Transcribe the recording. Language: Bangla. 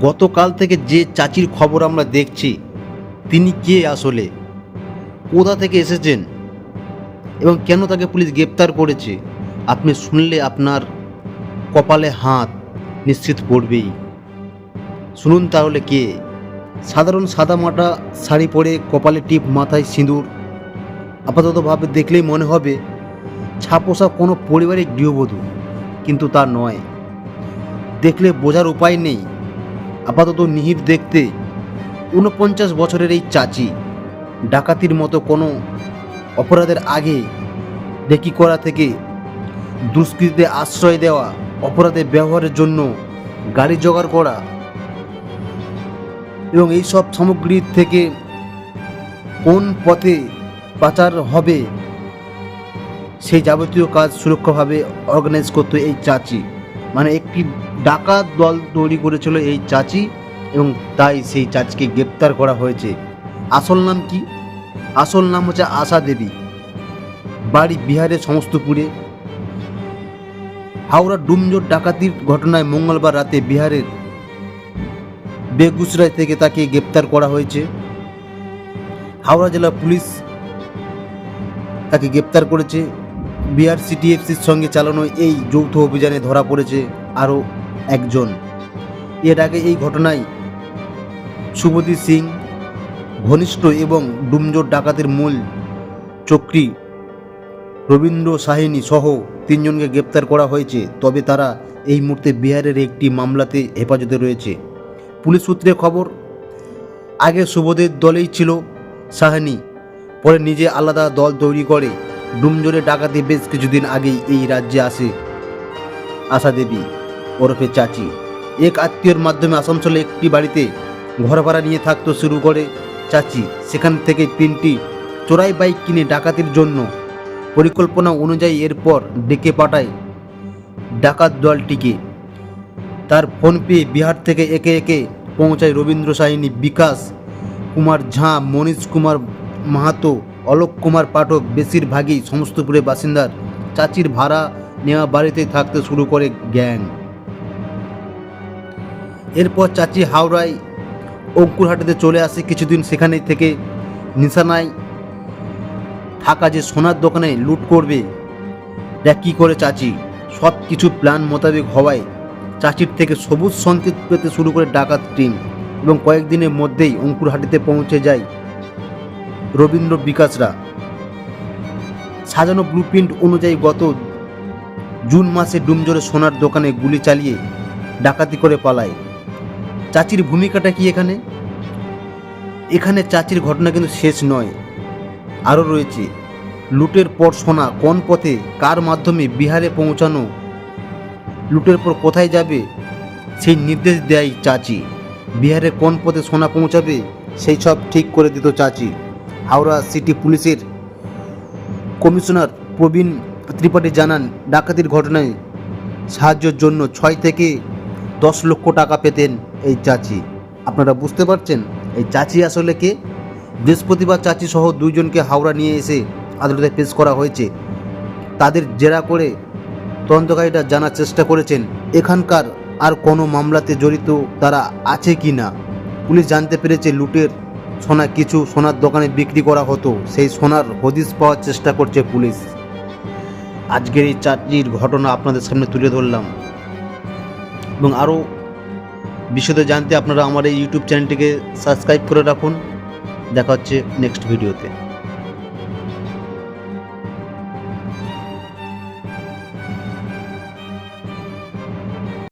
গতকাল থেকে যে চাচির খবর আমরা দেখছি, তিনি কে আসলে? কোথা থেকে এসেছেন? এবং কেন তাকে পুলিশ গ্রেপ্তার করেছে? আপনি শুনলে আপনার কপালে হাত নিশ্চিত পড়বেই। শুনুন তাহলে কে? সাধারণ সাদামাটা শাড়ি পরে কপালে টিপ, মাথায় সিঁদুর। আপাততভাবে দেখলেই মনে হবে, ছাপোষা কোনো পরিবারের গৃহবধূ, কিন্তু তা নয়। দেখলে বোঝার উপায় নেই। আপাতত নিহির দেখতে ঊনপঞ্চাশ বছরের এই চাচি ডাকাতির মতো কোনো অপরাধের আগে ডেকি করা থেকে দুষ্কৃতীতে আশ্রয় দেওয়া, অপরাধে ব্যবহারের জন্য গাড়ি জোগাড় করা এবং এই সব সামগ্রীর থেকে কোন পথে পাচার হবে সেই যাবতীয় কাজ সুরক্ষাভাবে অর্গানাইজ করতো এই চাচি। মানে একটি ডাকাত দল তৈরি করেছিল এই চাচি এবং তাই সেই চাচিকে গ্রেপ্তার করা হয়েছে। আসল নাম কি? আসল নাম হচ্ছে আশা দেবী। বাড়ি বিহারের সমস্তপুরে। হাওড়া ডুমজোর ডাকাতির ঘটনায় মঙ্গলবার রাতে বিহারের বেগুসরাই থেকে তাকে গ্রেপ্তার করা হয়েছে। হাওড়া জেলা পুলিশ তাকে গ্রেপ্তার করেছে। বিহার সিটিএফসির সঙ্গে চালানো এই যৌথ অভিযানে ধরা পড়েছে আরও একজন। এর আগে এই ঘটনায় শুভদীপ সিং, ঘনিষ্ঠ এবং ডুমজোর ডাকাতের মূল চক্রী রবীন্দ্র সাহিনী সহ তিনজনকে গ্রেপ্তার করা হয়েছে, তবে তারা এই মুহূর্তে বিহারের একটি মামলাতে হেফাজতে রয়েছে। পুলিশ সূত্রে খবর, আগে শুভদের দলেই ছিল সাহানি, পরে নিজে আলাদা দল তৈরি করে ডুমজোরে ডাকাতি বেশ কিছুদিন আগেই এই রাজ্যে আসে। আশা দেবী ওরফে চাচি, এক আত্মীয়র মাধ্যমে আসানসোলে একটি বাড়িতে ঘর ভাড়া নিয়ে থাকতে শুরু করে চাচি। সেখান থেকে তিনটি চোরাই বাইক কিনে ডাকাতির জন্য পরিকল্পনা অনুযায়ী এরপর ডেকে পাঠায় ডাকাত দলটিকে। তার ফোন পেয়ে বিহার থেকে একে একে পৌঁছায় রবীন্দ্র সাহিনী বিকাশ কুমার ঝাঁ, মনীষ কুমার মাহাতো অলোক কুমার পাঠক বেশিরভাগই সমস্তপুরের বাসিন্দার। চাচির ভাড়া নেওয়া বাড়িতেই থাকতে শুরু করে গ্যাং। এরপর চাচি হাওড়ায় অঙ্কুরহাটিতে চলে আসে। কিছুদিন সেখানে থেকে নিশানায় থাকা যে সোনার দোকানে লুট করবে কি করে চাচি? সব কিছু প্ল্যান মোতাবেক হওয়ায় চাচির থেকে সবুজ সংকেত পেতে শুরু করে ডাকাত টিম এবং কয়েকদিনের মধ্যেই অঙ্কুরহাটিতে পৌঁছে যায় রবীন্দ্র বিকাশরা। সাজানো ব্লুপ্রিন্ট অনুযায়ী গত জুন মাসে ডুমজোরে সোনার দোকানে গুলি চালিয়ে ডাকাতি করে পালায়। চাচির ভূমিকাটা কি এখানে? এখানে চাচির ঘটনা কিন্তু শেষ নয়। আরও রয়েছে, লুটের পর সোনা কোন পথে, কার মাধ্যমে বিহারে পৌঁছানো, লুটের পর কোথায় যাবে, সেই নির্দেশ দেয় চাচি। বিহারে কোন পথে সোনা পৌঁছাবে, সেই সব ঠিক করে দিত চাচি। হাওড়া সিটি পুলিশের কমিশনার প্রবীণ ত্রিপাঠী জানান, ডাকাতির ঘটনায় সাহায্যের জন্য ছয় থেকে দশ লক্ষ টাকা পেতেন এই চাচি। আপনারা বুঝতে পারছেন, এই চাচি আসলে কে? বৃহস্পতিবার চাচি সহ দুইজনকে হাওড়া নিয়ে এসে আদালতে পেশ করা হয়েছে। তাদের জেরা করে তদন্তকারীরা জানার চেষ্টা করেছেন, এখানকার আর কোনো মামলাতে জড়িত তারা আছে কি না। পুলিশ জানতে পেরেছে লুটের সোনা কিছু সোনার দোকানে বিক্রি করা হতো, সেই সোনার হদিস পাওয়ার চেষ্টা করছে পুলিশ। আজকের এই চারটির ঘটনা আপনাদের সামনে তুলে ধরলাম। এবং আরও বিশদে জানতে আপনারা আমার এই ইউটিউব চ্যানেলটিকে সাবস্ক্রাইব করে রাখুন। দেখা হচ্ছে নেক্সট ভিডিওতে